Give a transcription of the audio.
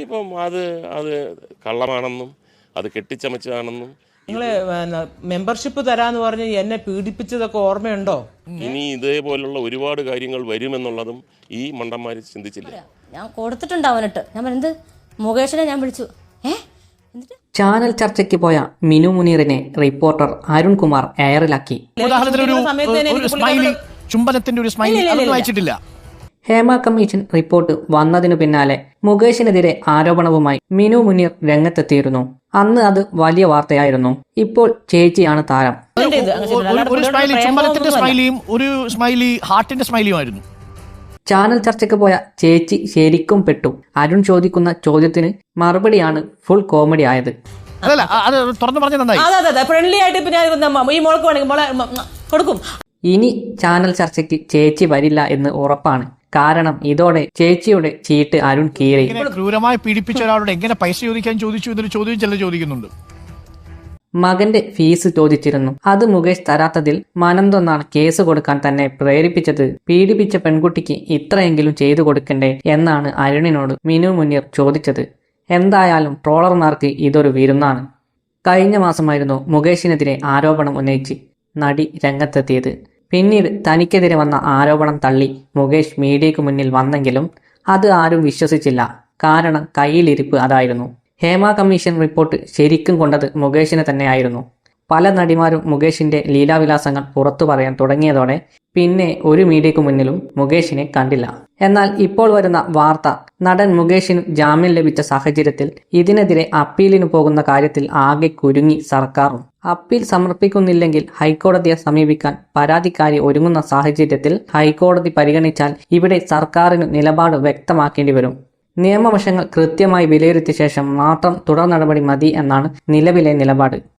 ഇപ്പം അത് അത് കള്ളമാണെന്നും അത് കെട്ടിച്ചമച്ചതാണെന്നും. നിങ്ങൾ മെമ്പർഷിപ്പ് തരാന്ന് പറഞ്ഞ് എന്നെ പീഡിപ്പിച്ചതൊക്കെ ഓർമ്മയുണ്ടോ? ഇനി ഇതേപോലുള്ള ഒരുപാട് കാര്യങ്ങൾ വരുമെന്നുള്ളതും ഈ മണ്ടന്മാര് ചിന്തിച്ചില്ല. ഞാൻ കൊടുത്തിട്ടുണ്ട് അവനിട്ട്. ഞാൻ എന്ത്? മുകേഷിനെ ഞാൻ വിളിച്ചു. ചാനൽ ചർച്ചയ്ക്ക് പോയ മിനു മുനീറിനെ റിപ്പോർട്ടർ അരുൺകുമാർ എയറിലാക്കി ഉദാഹരണത്തിന് ഒരു ചുംബനത്തിന്റെ ഒരു സ്മൈലി. വായിച്ചിട്ടില്ല. ഹേമ കമ്മീഷൻ റിപ്പോർട്ട് വന്നതിനു പിന്നാലെ മുകേഷിനെതിരെ ആരോപണവുമായി മിനു മുനീർ രംഗത്തെത്തിയിരുന്നു. അന്ന് അത് വലിയ വാർത്തയായിരുന്നു. ഇപ്പോൾ ചേച്ചിയാണ് താരം. ഒരു- സ്മൈലി. സ്മൈലിയും ഒരു സ്മൈലി ഹാർട്ടിന്റെ സ്മൈലിയും ആയിരുന്നു ചാനൽ ചർച്ചയ്ക്ക് പോയ ചേച്ചി ശരിക്കും പെട്ടു. അരുൺ ചോദിക്കുന്ന ചോദ്യത്തിന് മറുപടിയാണ് ഫുൾ കോമഡി ആയത്. അതല്ല അ- അത് തുറന്നു പറഞ്ഞ നന്നായി. അതെ അതെ അതെ. ഫ്രണ്ട്ലി ആയിട്ട് ഇപ്പൊ ഞാൻ ഈ മോൾക്ക് വേണമെങ്കിൽ മോളെ കൊടുക്കും. ഇനി ചാനൽ ചർച്ചയ്ക്ക് ചേച്ചി വരില്ല എന്ന് ഉറപ്പാണ്. കാരണം ഇതോടെ ചേച്ചിയുടെ ചീട്ട് അരുൺ കീറി. ക്രൂരമായി പീഡിപ്പിച്ച ഒരാളോട് എങ്ങനെ പൈസ ചോദിക്കാൻ ചോദിച്ചു എന്നൊരു ചോദ്യം ചില ചോദിക്കുന്നുണ്ട്. മകന്റെ ഫീസ് ചോദിച്ചിരുന്നു. അത് മുകേഷ് തരാത്തതിൽ മനം തൊന്നാൽ കേസ് കൊടുക്കാൻ തന്നെ പ്രേരിപ്പിച്ചത് പീഡിപ്പിച്ച പെൺകുട്ടിക്ക് ഇത്രയെങ്കിലും ചെയ്തു കൊടുക്കണ്ടേ എന്നാണ് അരുണിനോട് മിനു മുനീർ ചോദിച്ചത്. എന്തായാലും ട്രോളർമാർക്ക് ഇതൊരു വിരുന്നാണ്. കഴിഞ്ഞ മാസമായിരുന്നു മുകേഷിനെതിരെ ആരോപണം ഉന്നയിച്ച് നടി രംഗത്തെത്തിയത്. പിന്നീട് തനിക്കെതിരെ വന്ന ആരോപണം തള്ളി മുകേഷ് മീഡിയയ്ക്ക് മുന്നിൽ വന്നെങ്കിലും അത് ആരും വിശ്വസിച്ചില്ല. കാരണം കയ്യിലിരിപ്പ് അതായിരുന്നു. ഹേമ കമ്മീഷൻ റിപ്പോർട്ട് ശരിക്കും കൊണ്ടത് മുകേഷിനെ തന്നെയായിരുന്നു. പല നടിമാരും മുകേഷിന്റെ ലീലാവിലാസങ്ങൾ പുറത്തു പറയാൻ തുടങ്ങിയതോടെ പിന്നെ ഒരു മീഡിയക്ക് മുന്നിലും മുകേഷിനെ കണ്ടില്ല. എന്നാൽ ഇപ്പോൾ വരുന്ന വാർത്ത നടൻ മുകേഷിന് ജാമ്യം ലഭിച്ച സാഹചര്യത്തിൽ ഇതിനെതിരെ അപ്പീലിന് പോകുന്ന കാര്യത്തിൽ ആകെ കുരുങ്ങി സർക്കാരും. അപ്പീൽ സമർപ്പിക്കുന്നില്ലെങ്കിൽ ഹൈക്കോടതിയെ സമീപിക്കാൻ പരാതിക്കാരി ഒരുങ്ങുന്ന സാഹചര്യത്തിൽ ഹൈക്കോടതി പരിഗണിച്ചാൽ ഇവിടെ സർക്കാരിന് നിലപാട് വ്യക്തമാക്കേണ്ടി വരും. നിയമവശങ്ങൾ കൃത്യമായി വിലയിരുത്തിയ ശേഷം മാത്രം തുടർ നടപടി മതി എന്നാണ് നിലവിലെ നിലപാട്.